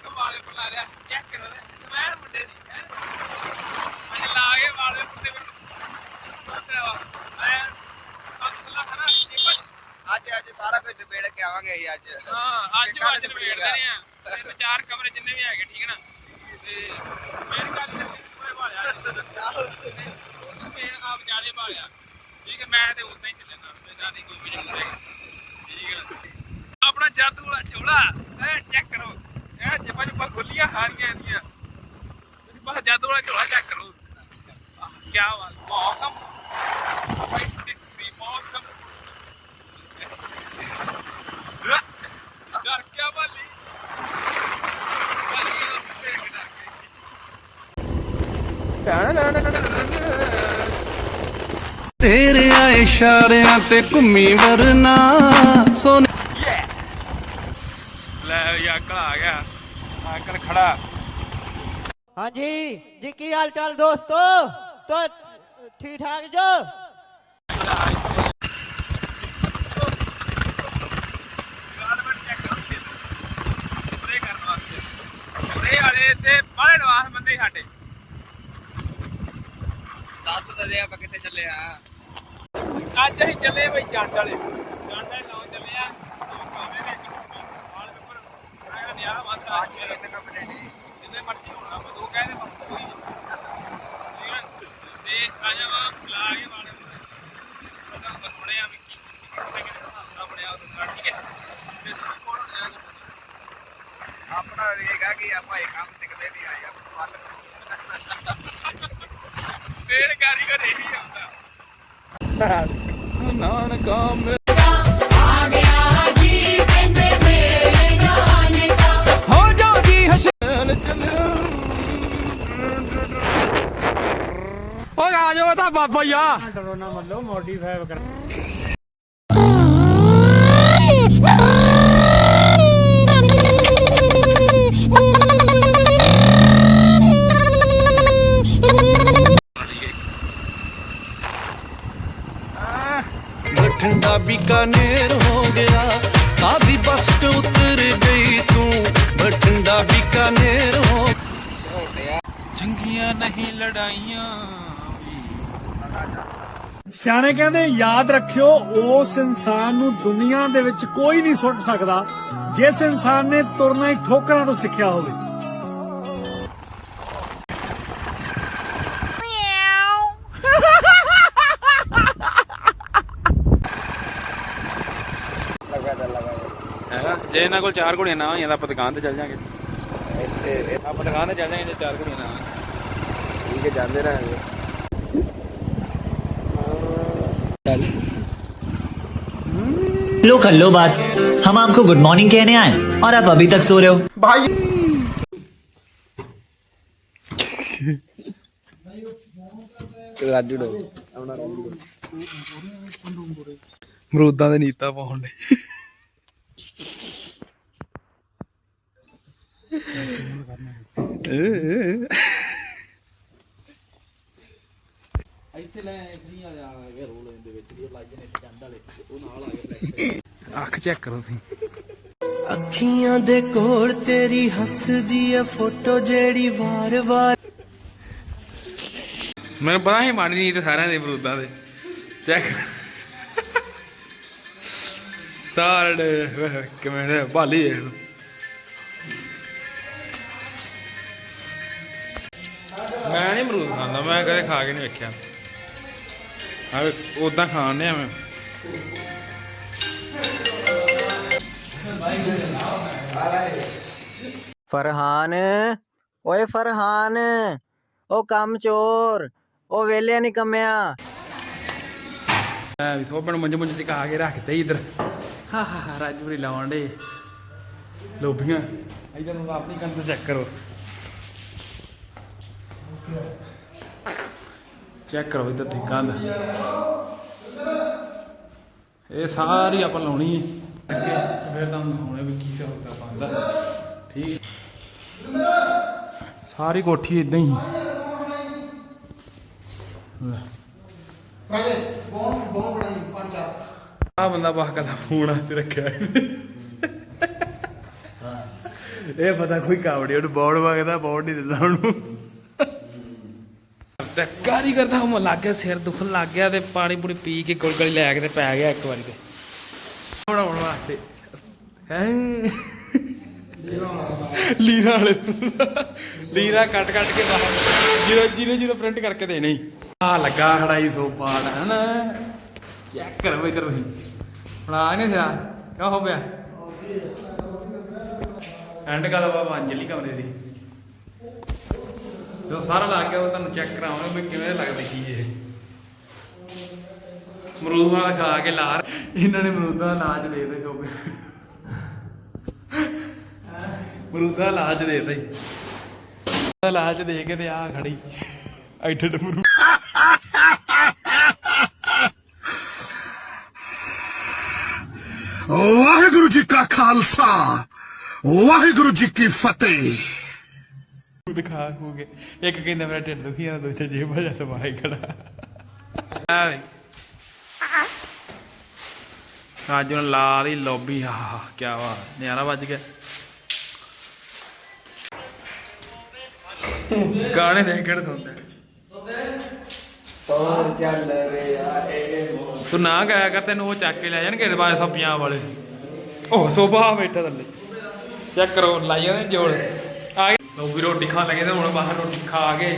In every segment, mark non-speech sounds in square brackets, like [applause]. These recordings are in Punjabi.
ਇੱਕ ਵਾਲੇ ਪਲਾ ਰਿਆ ਚੈੱਕ ਕਰ ਰਿਹਾ ਸਮੈਲ ਮੁੰਡੇ ਦੀ ਹੈ? ਅੱਜ ਲਾ ਕੇ ਵਾਲੇ ਮੁੰਡੇ ਵਿੱਚ ਆਇਆ ਅੱਲਾ ਹਨਾ ਅੱਜ ਅੱਜ ਸਾਰਾ ਕੁਝ ਨਿਬੇੜ ਕੇ ਆਵਾਂਗੇ ਅਸੀਂ ਅੱਜ। ਹਾਂ ਅੱਜ ਅੱਜ ਨਿਬੇੜਦੇ ਆ। ਤਿੰਨ ਚਾਰ ਕਮਰੇ ਜਿੰਨੇ ਵੀ ਹੈਗੇ ਠੀਕ ਹੈ ਨਾ? ਤੇ ਮੇਰੀ ਗੱਲ ਤੇ ਪੂਰੇ ਭਾਲਿਆ ਉਹ ਤੇ ਆਪ ਜਾਲੇ ਭਾਲਿਆ ਠੀਕ ਹੈ ਮੈਂ ਤੇ ਉਦਾਂ ਹੀ ਚੱਲਣਾ ਮੇਰਾ ਨਹੀਂ ਕੋਈ ਵੀ ਨਹੀਂ ਠੀਕ ਹੈ ਆਪਣਾ ਜਾਦੂ ਵਾਲਾ ਝੋਲਾ ਐ ਚੈੱਕ ਕਰੋ। ਇਹ ਜਿੱਪਾ ਜਿੱਪਾ ਖੁੱਲੀਆਂ, ਹਾਰੀਆਂ ਇਹਦੀਆਂ। ਬਸ ਜਾਦੂ ਵਾਲਾ ਝੋਲਾ ਚੈੱਕ ਕਰੋ ਕੀ ਬਾਤ, ਮੌਸਮ। ਟਿਕਸੀ ਮੌਸਮ। ਡਰ ਕਿਆ ਭਾਲੀ ਤੇਰੇ ਆ ਇਸ਼ਾਰਿਆਂ ਤੇ ਘੁੰਮੀ ਵਰਨਾ, ਸੋਨੇ ਲੈ ਵੀ ਅੰਕਲ ਆ ਗਿਆ। ਅੰਕਲ ਖੜਾ। ਹਾਂਜੀ ਜੀ ਕੀ ਹਾਲ ਚਾਲ ਦੋਸਤੋ? ਤੋ ਠੀਕ ਠਾਕ ਜੋ ਦੱਸ ਦਦੇ ਆਪਾਂ ਕਿੱਥੇ ਚੱਲੇ ਆ। ਅੱਜ ਅਸੀਂ ਚੱਲੇ ਬਈ ਜੱਟ ਵਾਲੇ। 50 ਬਸ ਕਰ ਆਪਾਂ ਦੋ ਕਹਿ ਦੇ ਪਰ ਕੋਈ ਆ ਬਸ ਬੜੇ ਆ ਵੀ ਕੀ ਆਪਣੇ ਆਪ ਨੂੰ ਠੀਕ ਆਪਣਾ ਕੰਮ ਆ ਜਾਓ ਤਾਂ ਬਾਬਾ ਯਾ ਬਠਿੰਡਾ ਬੀਕਾਨੇਰ ਹੋ ਗਿਆ ਆਦੀ ਬੱਸ ਤੇ ਉਤਰ ਗਈ ਤੂੰ ਬਠਿੰਡਾ ਬੀਕਾਨੇਰ ਹੋ ਚੰਗੀਆਂ ਨਹੀਂ ਲੜਾਈਆਂ ਸਿਆਣੇ ਕਹਿੰਦੇ ਯਾਦ ਰੱਖਿਓ ਉਸ ਇਨਸਾਨ ਨੂੰ ਦੁਨੀਆ ਦੇ ਵਿੱਚ ਕੋਈ ਨਹੀਂ ਸੁੱਟ ਸਕਦਾ ਜਿਸ ਇਨਸਾਨ ਨੇ ਤੁਰਨਾ ਹੀ ਠੋਕਰਾਂ ਤੋਂ ਸਿੱਖਿਆ ਹੋਵੇ। ਜੇ ਇਹਨਾਂ ਕੋਲ ਚਾਰ ਘੋੜੀਆਂ ਨਾ ਹੋਈਆਂ ਤਾਂ ਆਪਾਂ ਦੁਕਾਨ ਤੇ ਚੱਲ ਜਾਾਂਗੇ। ਇੱਥੇ ਆਪਾਂ ਦੁਕਾਨ ਤੇ ਚੱਲ ਜਾਾਂਗੇ ਜੇ ਚਾਰ ਘੋੜੀਆਂ ਨਾ। ਠੀਕ ਹੈ ਜਾਂਦੇ ਰਹਾਂਗੇ। लो कर लो बात हम आपको गुड मॉर्निंग कहने आए और आप अभी तक सो रहे हो ਰਾਜੂ ਡੋ ਮਰੂਦਾਂ ਦੇ ਨੀਤਾ ਪਾਉਣ ਦੇ ਅੱਖ ਚੈੱਕ ਕਰੋ ਤੁਸੀਂ। ਅੱਖੀਆਂ ਦੇ ਕੋਲ ਤੇਰੀ ਹੱਸਦੀ ਐ ਫੋਟੋ ਜਿਹੜੀ ਵਾਰ-ਵਾਰ ਮੈਨੂੰ ਪਤਾ ਹੀ ਮਾੜੀ ਨੀਤ ਸਾਰਿਆਂ ਦੇ ਮਰੂਦਾਂ ਦੇ। ਚੈੱਕ ਸਾਰੜ ਕਿਵੇਂ ਨੇ ਭਾਲੀ ਲਓ ਮੈਂ ਨਹੀਂ ਅਮਰੂਦ ਖਾਂਦਾ ਮੈਂ ਕਦੇ ਖਾ ਕੇ ਨਹੀਂ ਵੇਖਿਆ। ਆ ਉਦਾਂ ਖਾਣ ਨੇ ਐਵੇਂ ਫਰਹਾਨ ਓਏ ਫਰਹਾਨ ਉਹ ਕੰਮ ਚੋਰ ਉਹ ਵੇਲੇ ਨਹੀਂ ਕੰਮਿਆ। ਐ ਸੋਪਣ ਮੰਜ ਮੰਜ ਚ ਕਾ ਕੇ ਰੱਖਦੇ ਇਧਰ। ਹਾ ਹਾ ਰਾਜਪੁਰੀ ਲਾਉਣ ਦੇ ਲੋਭੀਆਂ ਇਧਰ ਨੂੰ ਆਪਣੀ ਕੰਨ ਚੈੱਕ ਕਰੋ। ਚੈੱਕ ਕਰੋ ਇਧਰ ਦੀ ਕੰਧ। ਇਹ ਸਾਰੀ ਆਪਾਂ ਲਾਉਣੀ ਹੈ। ਅੱਗੇ ਫਿਰ ਤਾਂ ਹੁਣੇ ਵੀ ਕੀ ਹੁੰਦਾ ਬੰਦਾ ਠੀਕ। ਸਾਰੀ ਕੋਠੀ ਇਦਾਂ ਹੀ। ਆ ਬੰਦਾ ਬਾਹ ਕੱਲਾ ਫੋਨ ਤੇ ਰੱਖਿਆ। ਇਹ ਪਤਾ ਕੋਈ ਕਾਵੜੀ ਉਹਨੂੰ ਬੌੜ ਵਗਦਾ ਬੌੜ ਨਹੀਂ ਦਿੰਦਾ ਉਹਨੂੰ। ਤੇ ਕਾਰੀ ਕਰਦਾ ਹਮ ਲੱਗ ਗਿਆ, ਸਿਰ ਦੁਖਣ ਲੱਗ ਗਿਆ ਤੇ ਪਾਣੀ ਪੂਰੀ ਪੀ ਕੇ ਗੁਲਗਲੀ ਲੈ ਕੇ ਤੇ ਪੈ ਗਿਆ ਇੱਕ ਵਾਰੀ ਤੇ। ਬਣਾਉਣ ਵਾਸਤੇ। ਹੈ? ਲੀਰਾ ਵਾਲੇ। ਲੀਰਾ ਕੱਟ ਕੱਟ ਕੇ ਬਾਹਰ। ਜੀਰੋ ਜੀਰੋ ਜੀਰੋ ਪ੍ਰਿੰਟ ਕਰਕੇ ਦੇਣੇ ਆ ਲੱਗਾ ਖੜਾਈ ਦੋ ਪਾੜ ਹਨ? ਚੈੱਕ ਕਰੋ ਇਧਰ ਤੁਸੀਂ। ਹੁਣ ਆ ਨਹੀਂ ਥਿਆ ਕਿਉਂ ਹੋ ਪਿਆ ਐਂਡ ਗੱਲ ਬਾਬਾ, ਅੰਜਲੀ ਕਮਰੇ ਦੀ। ਜਦੋਂ ਸਾਰਾ ਲੱਗ ਗਿਆ ਉਹ ਤੁਹਾਨੂੰ ਚੈੱਕ ਕਰਾਉਣਾ ਵੀ ਕਿਵੇਂ ਲੱਗਦੀ ਕੀ ਇਹ। ਮਰੂਦ ਵਾਲਾ ਖਾ ਕੇ ਲਾਰ ਇਹਨਾਂ ਨੇ ਮਰੂਦਾਂ ਦਾ ਲਾਜ ਦੇ ਦਿੱਤਾ ਜੋ ਮਰੂਦਾਂ ਦਾ ਲਾਜ ਦੇ ਜੀ। ਦਾ ਲਾਜ ਦੇ ਕੇ ਤੇ ਆ ਖੜੀ। ਐਡੇ ਐਡੇ ਮਰੂ ਵਾਹਿਗੁਰੂ ਜੀ ਕਾ ਖਾਲਸਾ ਵਾਹਿਗੁਰੂ ਜੀ ਕੀ ਫਤਿਹ। ਦਿਖਾ ਹੋ ਗਏ ਇੱਕ ਕਹਿੰਦਾ ਮੇਰਾ ਢਿੱਡ ਦੁਖੀ ਆ ਦੂਜਾ ਜੇਬ ਭਜਾ ਤੇ ਮਾਈ ਖੜਾ। ਆ ਵੇ। ਅੱਜ ਨੂੰ ਲਾ ਦੀ ਲੌਬੀ ਆ ਕੀ ਵਾ ਨਿਆਰਾ ਵੱਜ ਗਿਆ। ਗਾਣੇ ਦੇਖ ਕੇ ਸੁਣਦਾ ਤੋਰ ਚੱਲ ਰਿਹਾ ਏ ਤੂੰ ਨਾ ਗਾਇਆ ਕਰ ਤੈਨੂੰ ਉਹ ਚੱਕ ਕੇ ਲੈ ਜਾਣਗੇ ਰਵਾਜ ਸਭ ਪੰਜਾਬ ਵਾਲੇ। ਉਹ ਸੋਭਾ ਬੈਠਾ ਥੱਲੇ। ਚੈੱਕ ਕਰੋ ਲਾਈ ਉਹਨੇ ਜੋੜ। ਆ ਗਏ ਲੋਕ ਵੀ ਰੋਟੀ ਖਾਣ ਲੱਗੇ ਤੇ ਹੁਣ ਬਾਹਰ ਰੋਟੀ ਖਾ ਕੇ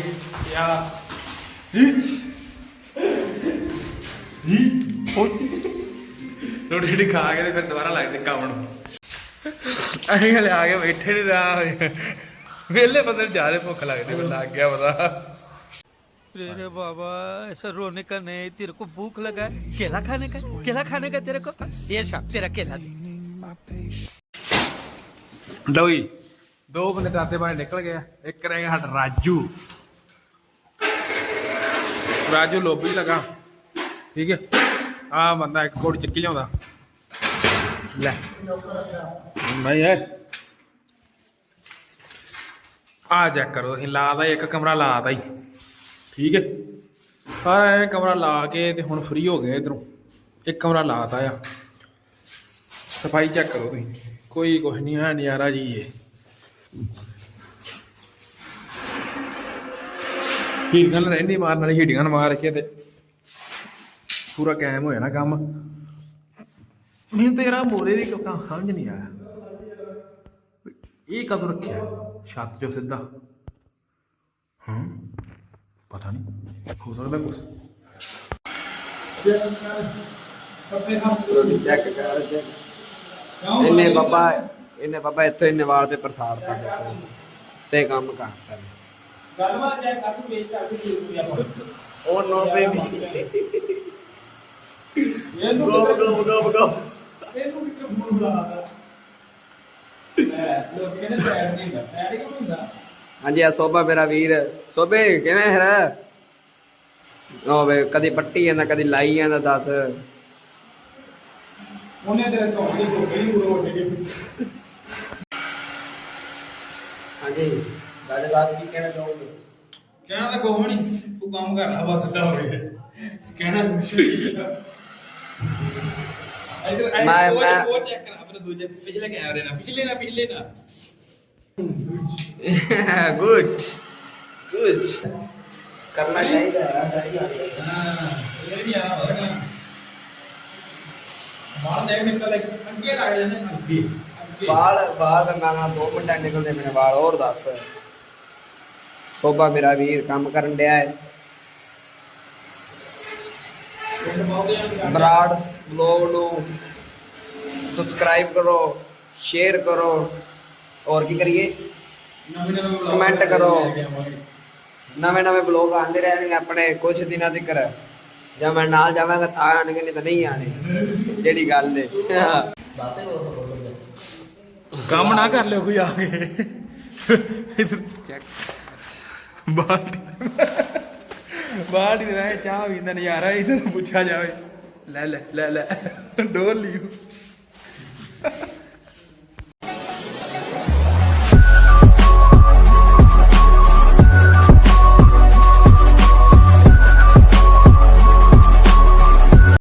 ਯਾ ਰੋਟੀ ਰੋਟੀ ਖਾ ਕੇ ਤੇ ਫਿਰ ਦੁਬਾਰਾ ਲੱਗਦੇ ਕੰਮ ਨੂੰ ਅਸੀਂ ਹਲੇ ਆ ਕੇ ਬੈਠੇ ਨਹੀਂ ਦਾ ਵੇਲੇ ਬੰਦੇ ਨੂੰ ਜ਼ਿਆਦਾ ਭੁੱਖ ਲੱਗਦੀ ਮੈਨੂੰ ਲੱਗ ਗਿਆ ਪਤਾ रे बाबा ऐसा रोने का नहीं तेरे को भूख लगा है केला खाने का केला खाने का तेरे को ये शाम तेरा केला दे। ਦੋ ਬੰਦੇ ਟਰਾਤੇ ਬਾਹਰ ਨਿਕਲ ਗਏ ਆ। ਇੱਕ ਰਹਿ ਗਿਆ ਸਾਡਾ ਰਾਜੂ। ਰਾਜੂ ਲੋਬੀ ਲਗਾ। ਠੀਕ ਹੈ। ਆ ਬੰਦਾ ਇੱਕ ਕੋੜ ਚੱਕੀ ਲਿਆਉਂਦਾ। ਲੈ। ਮੈਂ ਯਾਰ ਆ ਚੈੱਕ ਕਰੋ ਅਸੀਂ ਲਾਦਾ ਇੱਕ ਕਮਰਾ ਲਾਦਾ ਹੀ। ਠੀਕ ਹੈ। ਪਰ ਇਹ ਕਮਰਾ ਲਾ ਕੇ ਤੇ ਹੁਣ ਫ੍ਰੀ ਹੋ ਗਏ ਇਧਰੋਂ। ਇੱਕ ਕਮਰਾ ਲਾਤਾ ਆ। ਸਫ਼ਾਈ ਚੈੱਕ ਕਰੋ ਤੁਸੀਂ। ਕੋਈ ਕੁਝ ਨਹੀਂ ਹੈ, ਨਜ਼ਾਰਾ ਜੀ ਇਹ। ਨਾਲ ਰਹਿੰਦੀ ਮਾਰਨ ਵਾਲੀ ਹੀਟੀਆਂ ਨਾਲ ਮਾਰ ਕੇ ਤੇ। ਪੂਰਾ ਕਾਇਮ ਹੋ ਜਾਣਾ ਕੰਮ। ਮੈਨੂੰ ਤੇ ਯਾਰ ਮੋਰੇ ਦੀ ਕਿਉਂ ਸਮਝ ਨਹੀਂ ਆਇਆ। ਇਹ ਕਦੋਂ ਰੱਖਿਆ? ਛੱਤ ਜੋ ਸਿੱਧਾ। ਹਾਂ? ਪਤਾ ਨਹੀਂ। ਹੋ ਸਕਦਾ ਕੁਝ ਚੈੱਕ ਕਰ check। ਇਹਨੇ ਬਾਬਾ ਇਹਨੇ ਬਾਬਾ ਇੱਥੇ ਇਹਨੇ ਵਾਲ ਤੇ ਪ੍ਰਸਾਦ ਪਾਉਂਦੇ ਸੀ ਤੇ ਕੰਮ ਕਰਦਾ ਗੱਲਬਾਤ ਜੈ ਕੱਟ ਪੇਸ਼ ਕਰਕੇ ਕੀ ਰੁਪਿਆ ਆਪਾਂ? ਉਹ ਨੋ ਬੇਬੀ ਇਹਨੂੰ ਗੋ ਗੋ ਗੋ ਗੋ। ਇਹਨੂੰ ਕਿੱਥੇ ਫੋਨ ਬੁਲਾਦਾ ਲੋਕ ਕਹਿੰਦੇ ਸਾਈਡ ਨਹੀਂ ਹੁੰਦਾ। ਸਾਈਡ ਕਿਉਂ ਨਹੀਂ ਹੁੰਦਾ? ਹਾਂਜੀ ਆ ਸੋਭਾ ਮੇਰਾ ਵੀਰ। ਸੋਭੇ ਕਿਵੇਂ ਹੈ ਹੋਵੇ ਕਦੀ ਪੱਟੀ ਜਾਂਦਾ ਕਦੀ ਲਾਈ ਜਾਂਦਾ ਦੱਸ। ਉਹਨੇ ਤੇਰੇ ਤੋਂ ਹੀ ਕੋਈ ਨਹੀਂ ਉੜ ਕੇ ਹਾਂਜੀ ਰਾਜਾ ਸਾਹਿਬ ਕੀ ਕਹਿਣਾ ਚਾਹੋਗੇ? ਕਹਿਣਾ ਤਾਂ ਕੋਈ ਨਹੀਂ। ਤੂੰ ਕੰਮ ਕਰ ਲੈ ਬਸ ਸਿੱਧਾ ਹੋ ਗਿਆ। ਕਹਿਣਾ ਇਧਰ ਮੈਂ- ਉਹ ਮੈਂ- ਉਹ ਚੈੱਕ ਕਰਾ ਆਪਣੇ ਦੂਜੇ ਪਿਛਲੇ ਕੈਮਰੇ ਨਾਲ ਪਿਛਲੇ ਨਾਲ ਪਿਛਲੇ ਨਾਲ। [laughs] ਗੁੱਡ ਗੁੱਡ ਕਰਨਾ ਚਾਹੀਦਾ ਹੈ ਇਹ ਵੀ ਆ ਹੋਗਾ ਬਾਹਰ ਦੇਖ ਨਿਕਲ ਅੱਗੇ ਲੱਗ ਜਾਂਦੇ ਅੱਗੇ ਵਾਲ ਵਾਲ ਦਾ ਨਾ ਦੋ ਮਿੰਟਾਂ ਨਿਕਲਦੇ ਮੇਰੇ ਵਾਲ, ਹੋਰ ਦੱਸ। ਸੋਭਾ ਮੇਰਾ ਵੀਰ ਕੰਮ ਕਰਨ ਡਿਆ ਹੈ। ਬਰਾੜ ਵਲੋਗ ਨੂੰ ਸਬਸਕ੍ਰਾਈਬ ਕਰੋ ਸ਼ੇਅਰ ਕਰੋ ਔਰ ਕੀ ਕਰੀਏ? ਕਮੈਂਟ ਕਰੋ। ਨਵੇਂ ਨਵੇਂ ਬਲੌਗ ਆਉਂਦੇ ਰਹਿਣਗੇ ਆਪਣੇ ਕੁਝ ਦਿਨਾਂ ਤੱਕ। ਜਾਂ ਮੈਂ ਨਾਲ ਜਾਵਾਂਗਾ, ਤਾਂ ਆਣਗੇ ਨਹੀਂ ਤਾਂ ਨਹੀਂ ਆਣੇ ਜਿਹੜੀ ਗੱਲ ਏ। ਕੰਮ ਨਾ ਕਰ ਲਿਓ ਕੋਈ ਆ ਕੇ। ਇਧਰ ਚੈੱਕ ਬਾਲਟੀ। ਬਾਲਟੀ ਦੇ ਰਾਹ ਚਾਹ ਵੀ ਦਾ ਨਜ਼ਾਰਾ ਇਹਨਾਂ ਨੂੰ ਪੁੱਛਿਆ ਜਾਵੇ। ਲੈ ਲੈ ਲੈ ਲੈ। ਡੋਲ ਲਿਓ।